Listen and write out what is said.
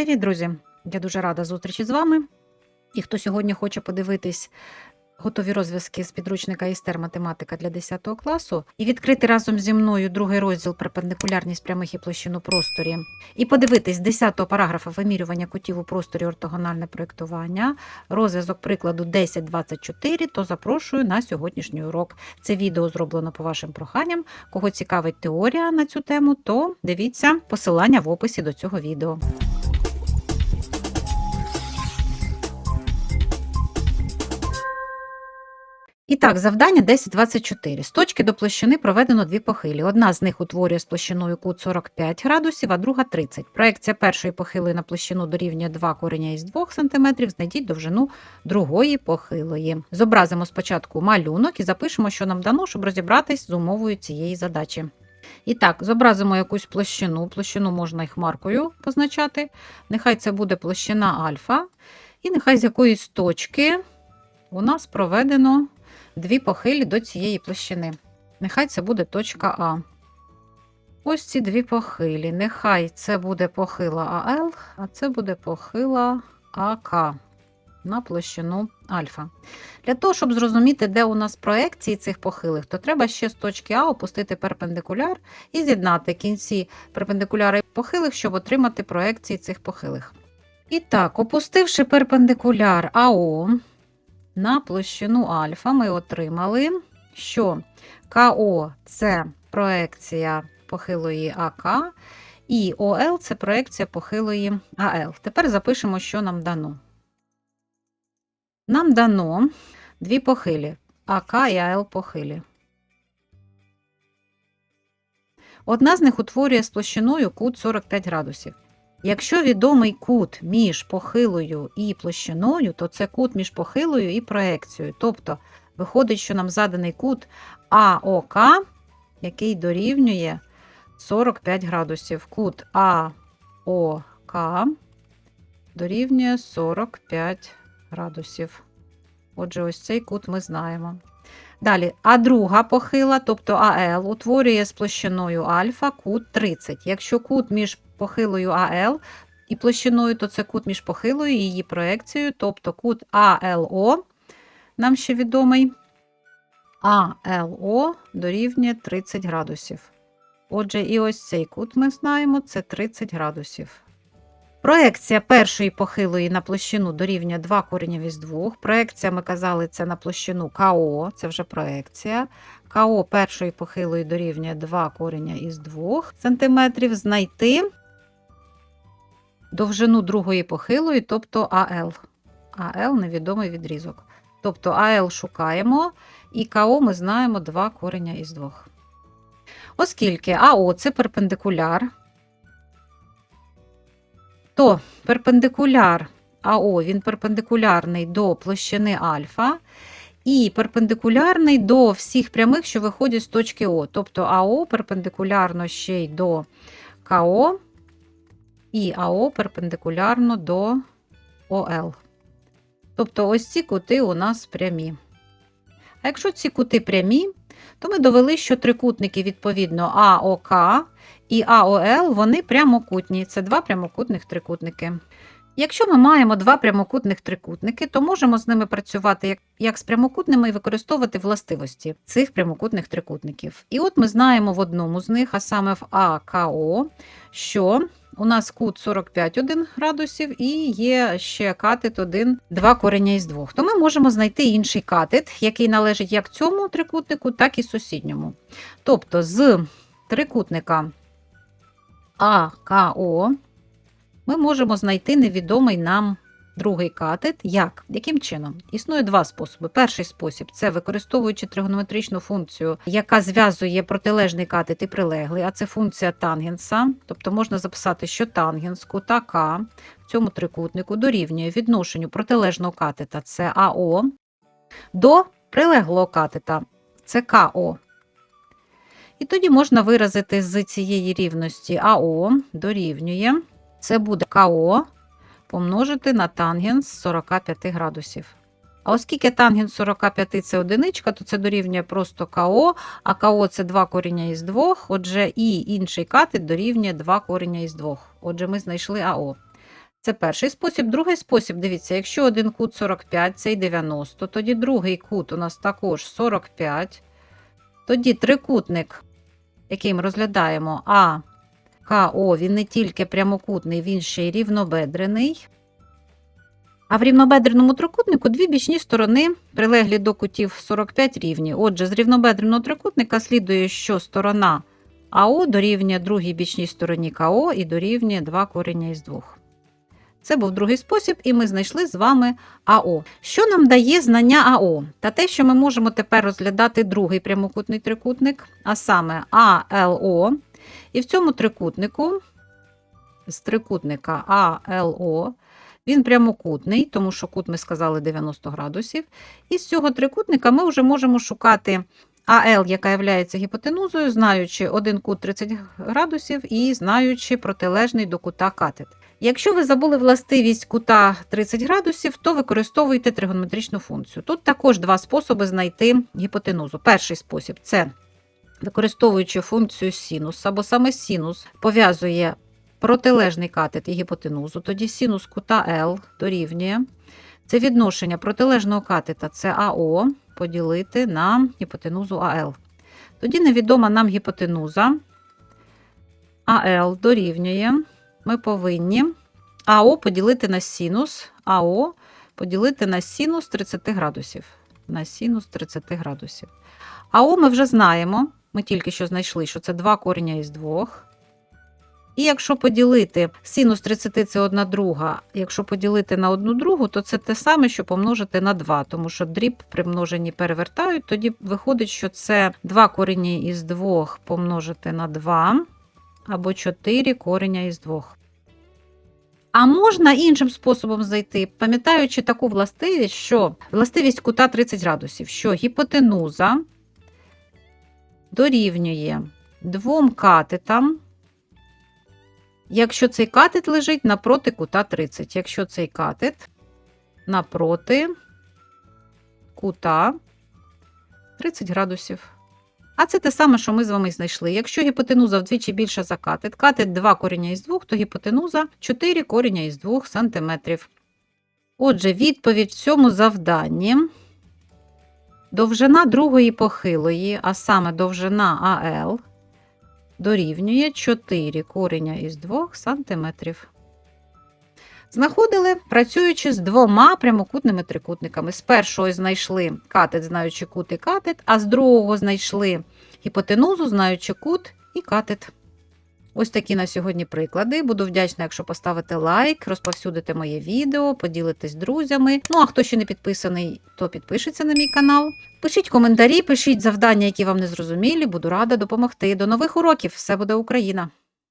Привіт, друзі! Я дуже рада зустрічі з вами. І хто сьогодні хоче подивитись готові розв'язки з підручника істер математика для 10 класу і відкрити разом зі мною другий розділ перпендикулярність прямих і площин у просторі, і подивитись з 10 параграфа вимірювання кутів у просторі ортогональне проєктування, розв'язок прикладу 10.24, то запрошую на сьогоднішній урок. Це відео зроблено по вашим проханням. Кого цікавить теорія на цю тему, то дивіться посилання в описі до цього відео. І так, завдання 1024. З точки до площини проведено дві похилі. Одна з них утворює з площиною кут 45 градусів, а друга 30. Проекція першої похилої на площину дорівнює 2 кореня із 2 см. Знайдіть довжину другої похилої. Зобразимо спочатку малюнок і запишемо, що нам дано, щоб розібратись з умовою цієї задачі. І так, зобразимо якусь площину. Площину можна і хмаркою позначати. Нехай це буде площина альфа. І нехай з якоїсь точки у нас проведено дві похилі до цієї площини. Нехай це буде точка А. Ось ці дві похилі. Нехай це буде похила АЛ, а це буде похила АК на площину альфа. Для того, щоб зрозуміти, де у нас проекції цих похилих, то треба ще з точки А опустити перпендикуляр і з'єднати кінці перпендикуляра і похилих, щоб отримати проекції цих похилих. І так, опустивши перпендикуляр АО, на площину альфа ми отримали, що КО це проекція похилої АК, і ОЛ це проекція похилої АЛ. Тепер запишемо, що нам дано. Нам дано дві похилі АК і АЛ похилі. Одна з них утворює з площиною кут 45 градусів. Якщо відомий кут між похилою і площиною, то це кут між похилою і проекцією. Тобто виходить, що нам заданий кут АОК, який дорівнює 45 градусів. Кут АОК дорівнює 45 градусів. Отже, ось цей кут ми знаємо. Далі, а друга похила, тобто АЛ, утворює з площиною альфа кут 30. Якщо кут між похилою АЛ і площиною, то це кут між похилою і її проекцією, тобто кут АЛО, нам ще відомий, АЛО дорівнює 30 градусів. Отже, і ось цей кут ми знаємо, це 30 градусів. Проекція першої похилої на площину дорівнює 2 коренів із 2. Проекція, ми казали, це на площину КО, це вже проекція. КО першої похилої дорівнює 2 кореня із 2 см. Знайти довжину другої похилої, тобто АЛ. АЛ невідомий відрізок. Тобто АЛ шукаємо, і КО ми знаємо 2 кореня із 2. Оскільки АО це перпендикуляр, то перпендикуляр АО він перпендикулярний до площини альфа і перпендикулярний до всіх прямих, що виходять з точки О. Тобто АО перпендикулярно ще й до КО, і АО перпендикулярно до ОЛ. Тобто ось ці кути у нас прямі. А якщо ці кути прямі, то ми довели, що трикутники, відповідно, АОК і АОЛ, вони прямокутні. Це два прямокутних трикутники. Якщо ми маємо два прямокутних трикутники, то можемо з ними працювати як, з прямокутними і використовувати властивості цих прямокутних трикутників. І от ми знаємо в одному з них, а саме в АКО, що у нас кут 45 градусів і є ще катет 1, 2 кореня із 2. То ми можемо знайти інший катет, який належить як цьому трикутнику, так і сусідньому. Тобто з трикутника АКО ми можемо знайти невідомий нам другий катет. Як? Яким чином? Існує два способи. Перший спосіб це використовуючи тригонометричну функцію, яка зв'язує протилежний катет і прилеглий, а це функція тангенса. Тобто можна записати, що тангенс кута К в цьому трикутнику дорівнює відношенню протилежного катета це АО до прилеглого катета це КО. І тоді можна виразити з цієї рівності АО дорівнює, це буде КО помножити на тангенс 45 градусів. А оскільки тангенс 45 це одиничка, то це дорівнює просто КО, а КО це 2 коріння із 2, отже, і інший катет дорівнює 2 коріння із 2. Отже, ми знайшли АО. Це перший спосіб. Другий спосіб, дивіться, якщо один кут 45, цей 90, тоді другий кут у нас також 45. Тоді трикутник, який ми розглядаємо, А, КО, він не тільки прямокутний, він ще й рівнобедрений. А в рівнобедреному трикутнику дві бічні сторони прилеглі до кутів 45 рівні. Отже, з рівнобедреного трикутника слідує, що сторона АО дорівнює другій бічній стороні КО і дорівнює 2 корення із 2. Це був другий спосіб, і ми знайшли з вами АО. Що нам дає знання АО? Та те, що ми можемо тепер розглядати другий прямокутний трикутник, а саме АЛО. І в цьому трикутнику, з трикутника АЛО, він прямокутний, тому що кут ми сказали 90 градусів. І з цього трикутника ми вже можемо шукати АЛ, яка є гіпотенузою, знаючи один кут 30 градусів і знаючи протилежний до кута катет. Якщо ви забули властивість кута 30 градусів, то використовуйте тригонометричну функцію. Тут також два способи знайти гіпотенузу. Перший спосіб це використовуючи функцію синус, або саме синус пов'язує протилежний катет і гіпотенузу, тоді синус кута L дорівнює. Це відношення протилежного катета це АО поділити на гіпотенузу АЛ. Тоді невідома нам гіпотенуза АЛ дорівнює. Ми повинні АО поділити на синус, АО поділити на синус 30 градусів. На синус 30 градусів. АО ми вже знаємо, ми тільки що знайшли, що це 2 корення із 2. І якщо поділити синус 30 це 1 друга, якщо поділити на 1 другу, то це те саме, що помножити на 2, тому що дріб при множенні перевертають, тоді виходить, що це 2 корення із 2 помножити на 2, або 4 корення із 2. А можна іншим способом знайти, пам'ятаючи таку властивість, що властивість кута 30 градусів, що гіпотенуза дорівнює двом катетам, якщо цей катет лежить напроти кута 30. Якщо цей катет напроти кута 30 градусів. А це те саме, що ми з вами знайшли. Якщо гіпотенуза вдвічі більша за катет, катет 2 коріння із 2, то гіпотенуза 4 коріння із 2 см. Отже, відповідь в цьому завданні. Довжина другої похилої, а саме довжина АЛ, дорівнює 4 коріння із 2 см. Знаходили, працюючи з двома прямокутними трикутниками. З першого знайшли катет, знаючи кут і катет, а з другого знайшли гіпотенузу, знаючи кут і катет. Ось такі на сьогодні приклади. Буду вдячна, якщо поставите лайк, розповсюдите моє відео, поділитесь з друзями. Ну а хто ще не підписаний, то підпишеться на мій канал. Пишіть коментарі, пишіть завдання, які вам не зрозумілі. Буду рада допомогти. До нових уроків! Все буде Україна!